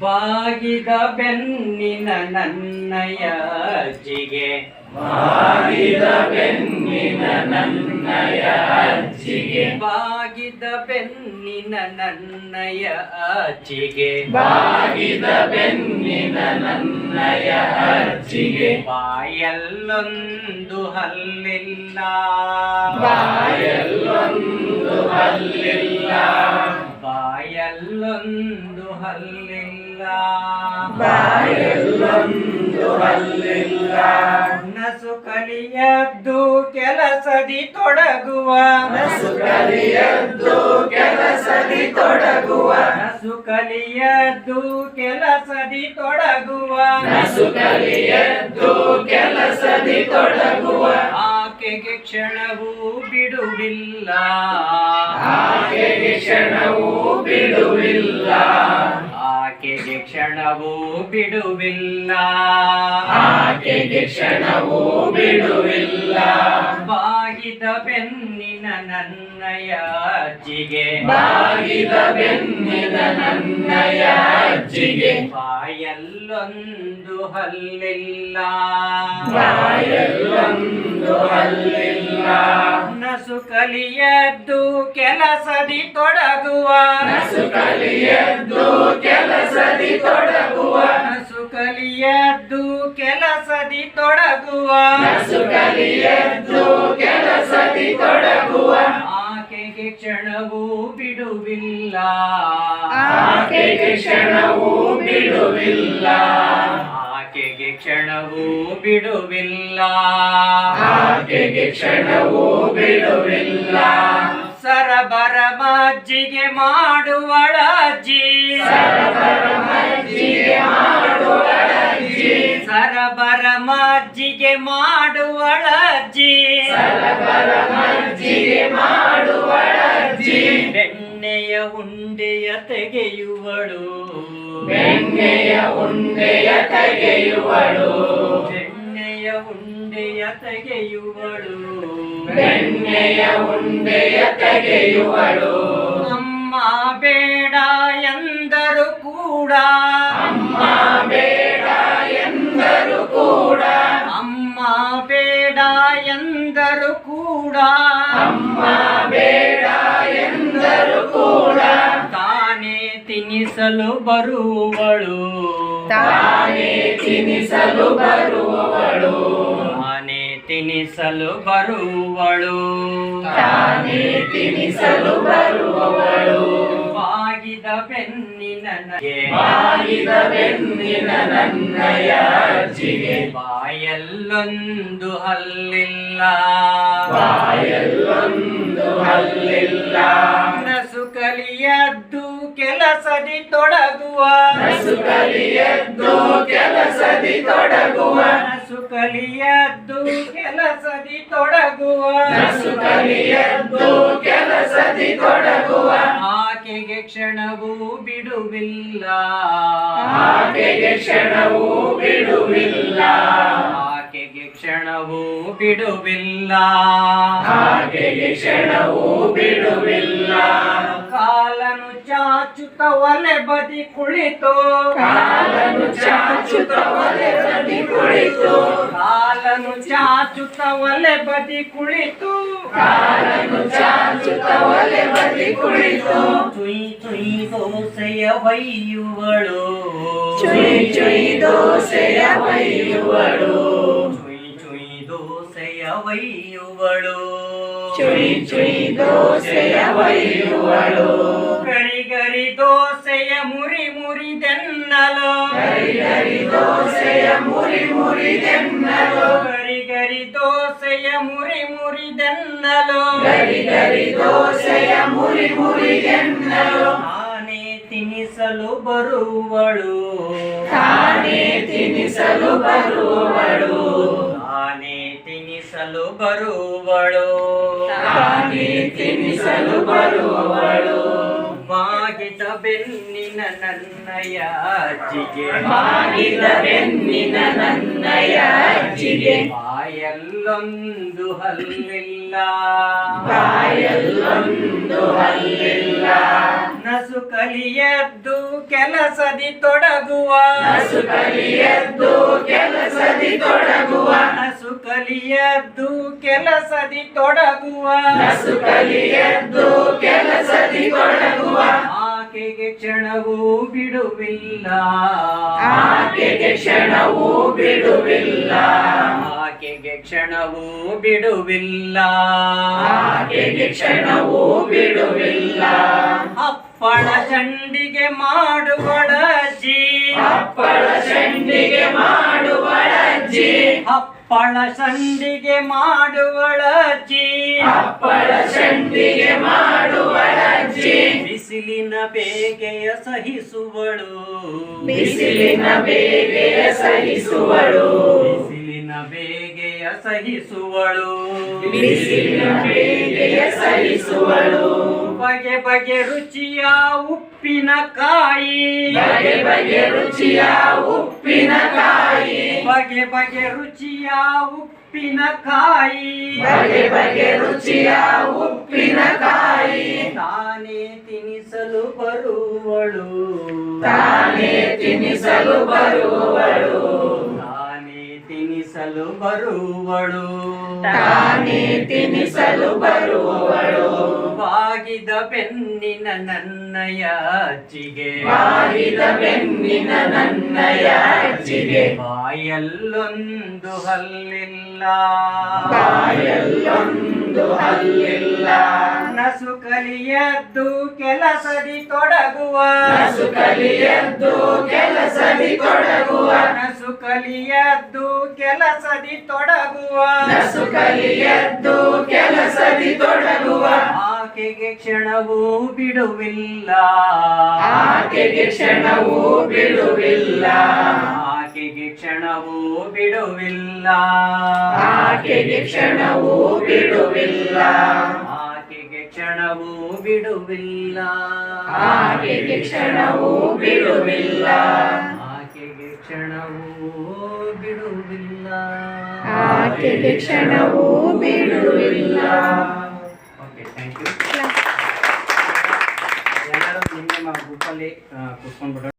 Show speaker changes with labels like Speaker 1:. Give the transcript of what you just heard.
Speaker 1: ಬಾಗಿದ ಬೆನ್ನಿನ ನನ್ನಯ ಅಜ್ಜಿಗೆ.
Speaker 2: ಬಾಗಿದ ಬೆನ್ನಿನ ನನ್ನಯ ಅಜ್ಜಿಗೆ.
Speaker 1: ಬಾಗಿದ ಬೆನ್ನಿನ ನನ್ನಯ ಅಜ್ಜಿಗೆ.
Speaker 2: ಬಾಗಿದ ಬೆನ್ನಿನ ನನ್ನಯ ಅಜ್ಜಿಗೆ.
Speaker 1: ಬಾಯಲ್ಲೊಂದು ಹಲ್ಲಿಲ್ಲ.
Speaker 2: ಬಾಯಲ್ಲೊಂದು ಹಲ್ಲಿಲ್ಲ
Speaker 1: ಬಾಯಲ್ಲೊಂದು ಹಲ್ಲಿಲ್ಲ ನಸು ಕಲಿಯದ್ದು ಕೆಲಸದಿ ತೊಡಗುವ.
Speaker 2: ನಸು ಕಲಿಯದ್ದು ಕೆಲಸದಿ ತೊಡಗುವ.
Speaker 1: ನಸು ಕಲಿಯದ್ದು ಕೆಲಸದಿ ತೊಡಗುವ.
Speaker 2: ನಸು ಕಲಿಯದ್ದು ಕೆಲಸದಿ ತೊಡಗುವ.
Speaker 1: ಆಕೆಗೆ ಕ್ಷಣವೂ ಬಿಡುವಿಲ್ಲ.
Speaker 2: ಆಕೆಗೆ ಕ್ಷಣವೂ ಬಿಡುವಿಲ್ಲ.
Speaker 1: ಆಕೆಗೆ ಕ್ಷಣವೂ ಬಿಡುವಿಲ್ಲ.
Speaker 2: ಆಕೆಗೆ ಕ್ಷಣವೂ ಬಿಡುವಿಲ್ಲ.
Speaker 1: ಬಾಗಿದ ಬೆನ್ನಿನ ನನ್ನಯ ಅಜ್ಜಿಗೆ.
Speaker 2: ಬಾಗಿದ ಬೆನ್ನಿನ ನನ್ನಯ ಅಜ್ಜಿಗೆ.
Speaker 1: ಬಾಯಲ್ಲೊಂದು ಹಲ್ಲಿಲ್ಲ.
Speaker 2: ಬಾಯಲ್ಲೊಂದು
Speaker 1: ನಸು ಕಲಿಯದ್ದು ಕೆಲಸದಿ ತೊಡಗುವ.
Speaker 2: ನಸು ಕಲಿಯದ್ದು ಕೆಲಸದಿ ತೊಡಗುವ.
Speaker 1: ನಸು ಕಲಿಯದ್ದು ಕೆಲಸದಿ ತೊಡಗುವ.
Speaker 2: ನಸು ಕಲಿಯದ್ದು ಕೆಲಸದಿ ತೊಡಗುವ.
Speaker 1: ಆಕೆಗೆ ಕ್ಷಣವೂ ಬಿಡುವಿಲ್ಲ.
Speaker 2: ಆಕೆಗೆ ಕ್ಷಣವೂ ಬಿಡುವಿಲ್ಲ.
Speaker 1: ಕ್ಷಣವೂ ಬಿಡುವಿಲ್ಲ.
Speaker 2: ಆಕೆಗೆ ಕ್ಷಣವೂ ಬಿಡುವಿಲ್ಲ.
Speaker 1: ಸರಬರ ಮಜ್ಜಿಗೆ ಮಾಡುವಳ ಮಾಡುವಳಜ್ಜಿ
Speaker 2: ಸರಬರ ಮಜ್ಜಿಗೆ ಮಾಡುವಳ ಅಜ್ಜಿ.
Speaker 1: ಸರಬರ ಮಜ್ಜಿಗೆ ಮಾಡುವಳ ಬೆಣ್ಣೆಯ ಉಂಡೆಯ ತೆಗೆಯುವಳು.
Speaker 2: ಬೆಣ್ಣೆಯ ಉಂಡೆಯ ತೆಗೆಯುವಳು.
Speaker 1: ಬೆಣ್ಣೆಯ ಉಂಡೆಯ ತೆಗೆಯುವಳು.
Speaker 2: ಬೆಣ್ಣೆಯ ಉಂಡೆಯ ತೆಗೆಯುವಳು.
Speaker 1: ಅಮ್ಮ ಬೇಡ ಎಂದರು ಕೂಡ.
Speaker 2: ಅಮ್ಮ ಬೇಡ
Speaker 1: ತಿನ್ನಿಸಲು ಬರುವಳು
Speaker 2: ತಾನೇ ತಿನಿಸಲು ಬರುವಳು
Speaker 1: ತಾನೇ ತಿನಿಸಲು ಬರುವಳು
Speaker 2: ತಾನೇ ತಿನಿಸಲು ಬರುವವಳು.
Speaker 1: ಬಾಗಿದ ಬೆನ್ನಿನ
Speaker 2: ಬಾಗಿದ ಬೆನ್ನಿನ ನನ್ನಯ ಅಜ್ಜಿಗೆ.
Speaker 1: ಬಾಯಲ್ಲೊಂದು ಹಲ್ಲಿಲ್ಲ.
Speaker 2: ಬಾಯಲ್ಲೊಂದು ಹಲ್ಲಿಲ್ಲ.
Speaker 1: ಕಲಿಯದ್ದು ಕೆಲಸದಿ ತೊಡಗುವ.
Speaker 2: ಕಲಿಯದ್ದು ಕೆಲಸದಿ ತೊಡಗುವ.
Speaker 1: ನಸು ಕಲಿಯದ್ದು ಕೆಲಸದಿ ತೊಡಗುವ.
Speaker 2: ನಸು ಕಲಿಯದ್ದು ಕೆಲಸದಿ ತೊಡಗುವ.
Speaker 1: ಆಕೆಗೆ ಕ್ಷಣವೂ ಬಿಡುವಿಲ್ಲ.
Speaker 2: ಆಕೆಗೆ ಕ್ಷಣವೂ ಬಿಡುವಿಲ್ಲ.
Speaker 1: ಆಕೆಗೆ ಕ್ಷಣವೂ ಬಿಡುವಿಲ್ಲ.
Speaker 2: ಆಕೆಗೆ ಕ್ಷಣವೂ ಬಿಡುವಿಲ್ಲ.
Speaker 1: ಕಾಲನು ಚಾಚುತ್ತ ಒಲೆ ಬದಿ ಕುಳಿತು
Speaker 2: ಕಾಲನು ಚಾಚುತ್ತ ಒಲೆ ಬದಿ ಕುಳಿತು
Speaker 1: ಕಾಲನು ಚಾಚುತ್ತ ಒಲೆ ಬದಿ ಕುಳಿತು
Speaker 2: ಕಾಲನು ಚಾಚುತ್ತ ಒಲೆ ಬದಿ ಕುಳಿತು
Speaker 1: ಚುಯ್ ಚುಯ್ ದೋಸೆಯ ಒಯ್ಯುವಳು
Speaker 2: ಚುಯ್ ಚುಯ್ ದೋಸೆಯ ಒಯ್ಯುವಳು
Speaker 1: ಚುಯ್ ಚುಯ್ ದೋಸೆಯ ಒಯ್ಯುವಳು
Speaker 2: ಚುಯ್ ಚುಯ್ ದೋಸೆಯ ಒಯ್ಯುವಳು
Speaker 1: ಗರಿ ಗರಿ ದೋಸೆಯ ಮುರಿ ಮುರಿದೆನ್ನಲು
Speaker 2: ಗರಿ ಗರಿ ದೋಸೆಯ ಮುರಿ ಮುರಿದೆನ್ನಲು
Speaker 1: ಗರಿ ಗರಿ ದೋಸೆಯ ಮುರಿ ಮುರಿದೆನ್ನಲು
Speaker 2: ಗರಿ ಗರಿ ದೋಸೆಯ ಮುರಿ ಮುರಿದೆನ್ನಲು
Speaker 1: ಆನೆ ತಿನಿಸಲು ಬರುವಳು.
Speaker 2: ತಾನೇ ತಿನಿಸಲು ಬರುವಳು.
Speaker 1: ಆನೆ ತಿನಿಸಲು ಬರುವಳು.
Speaker 2: ತಾನೇ ತಿನಿಸಲು ಬರುವವಳು
Speaker 1: ಬಾಗಿದ ಬೆನ್ನಿನ ನನ್ನಯ ಅಜ್ಜಿಗೆ.
Speaker 2: ಮಾಡಿದ ಬೆನ್ನಿನ ನನ್ನಯ ಅಜ್ಜಿಗೆ.
Speaker 1: ಬಾಯಲ್ಲೊಂದು ಹಲ್ಲಿಲ್ಲ.
Speaker 2: ಬಾಯಲ್ಲೊಂದು ಹಲ್ಲಿಲ್ಲ.
Speaker 1: ನಸು ಕಲಿಯದ್ದು ಕೆಲಸದಿ ತೊಡಗುವ.
Speaker 2: ನಸು ಕಲಿಯದ್ದು ಕೆಲಸದಿ ತೊಡಗುವ.
Speaker 1: ನಸು ಕಲಿಯದ್ದು ಕೆಲಸದಿ ತೊಡಗುವ.
Speaker 2: ನಸು ಕಲಿಯದ್ದು ಕೆಲಸದಿ ತೊಡಗುವ.
Speaker 1: ಆಕೆಗೆ ಕ್ಷಣವೂ ಬಿಡುವಿಲ್ಲ.
Speaker 2: ಆಕೆಗೆ ಕ್ಷಣವೂ ಬಿಡುವಿಲ್ಲ.
Speaker 1: ಆಕೆಗೆ ಕ್ಷಣವೂ ಬಿಡುವಿಲ್ಲ.
Speaker 2: ಆಕೆಗೆ ಕ್ಷಣವೂ ಬಿಡುವಿಲ್ಲ.
Speaker 1: ಅಪ್ಪಳ ಚಂಡಿಗೆ ಮಾಡುವಳಜಿ
Speaker 2: ಅಪ್ಪಳ ಚಂಡಿಗೆ ಮಾಡುವಳಜಿ
Speaker 1: ಅಪ್ಪಳ ಸಂಡಿಗೆ ಮಾಡುವಳಜಿ
Speaker 2: ಅಪ್ಪಳ ಚಂಡಿಗೆ ಮಾಡುವಳಜ್ಜಿ
Speaker 1: ಬಿಸಿಲಿನ ಬೇಗೆಯ ಸಹಿಸುವಳು.
Speaker 2: ಬಿಸಿಲಿನ ಬೇಗೆಯ ಸಹಿಸುವಳು.
Speaker 1: ಬಿಸಿಲಿನ ಬೇಗೆಯ ಸಹಿಸುವಳು.
Speaker 2: ಬಿಸಿಲಿನ ಬೇಗೆಯ ಸಹಿಸುವಳು.
Speaker 1: ಬಗೆ ಬಗೆ ರುಚಿಯ ಉಪ್ಪಿನಕಾಯಿ.
Speaker 2: ಬಗೆ ಬಗೆ ರುಚಿಯ ಉಪ್ಪಿನಕಾಯಿ.
Speaker 1: ಬಗೆ ಬಗೆ ರುಚಿಯ ಉಪ್ಪಿನಕಾಯಿ.
Speaker 2: ಬಗೆ ಬಗೆ ರುಚಿಯ ಉಪ್ಪಿನಕಾಯಿ.
Speaker 1: ತಾನೇ ತಿನಿಸಲು ಬರುವಳು.
Speaker 2: ತಾನೇ ತಿನಿಸಲು ಬರುವಳು.
Speaker 1: ತಾನೇ ತಿನಿಸಲು ಬರುವಳು.
Speaker 2: ತಾನೇ ತಿನಿಸಲು ಬರುವಳು.
Speaker 1: ಬಾಗಿದ ಬೆನ್ನಿನ ನನ್ನಯ ಅಜ್ಜಿಗೆ
Speaker 2: ಮಾಡಿದ ಬೆನ್ನಿನ ನನ್ನಯಾಚಿಗೆ
Speaker 1: ಬಾಯಲ್ಲೊಂದು ಹಲ್ಲಿಲ್ಲ.
Speaker 2: ಬಾಯಲ್ಲೊಂದು ಹಲ್ಲಿಲ್ಲ.
Speaker 1: ನಸು ಕಲಿಯದ್ದು ಕೆಲಸದಿ ತೊಡಗುವ.
Speaker 2: ನಸು ಕಲಿಯದ್ದು ಕೆಲಸದಿ ತೊಡಗುವ.
Speaker 1: ನಸು ಕಲಿಯದ್ದು ಕೆಲಸದಿ ತೊಡಗುವ.
Speaker 2: ನಸು ಕಲಿಯದ್ದು ಕೆಲಸದಿ ತೊಡಗುವ.
Speaker 1: ಆಕೆಗೆ ಕ್ಷಣವೂ ಬಿಡುವಿಲ್ಲ.
Speaker 2: ಆಕೆಗೆ ಕ್ಷಣವೂ ಬಿಡುವಿಲ್ಲ.
Speaker 1: ಆಕೆಗೆ ಕ್ಷಣವೂ ಬಿಡುವಿಲ್ಲ.
Speaker 2: ಆಕೆಗೆ ಕ್ಷಣವೂ ಬಿಡುವಿಲ್ಲ.
Speaker 1: ಆಕೆಗೆ ಕ್ಷಣವೂ ಬಿಡುವಿಲ್ಲ.
Speaker 2: ಆಕೆಗೆ ಕ್ಷಣವೂ ಬಿಡುವಿಲ್ಲ.
Speaker 1: ಆಕೆಗೆ ಕ್ಷಣವೂ ಬಿಡುವಿಲ್ಲ.
Speaker 2: ಆಕೆಗೆ ಕ್ಷಣವೂ ಬಿಡುವಿಲ್ಲ.
Speaker 1: ऊपर ले पुष्पन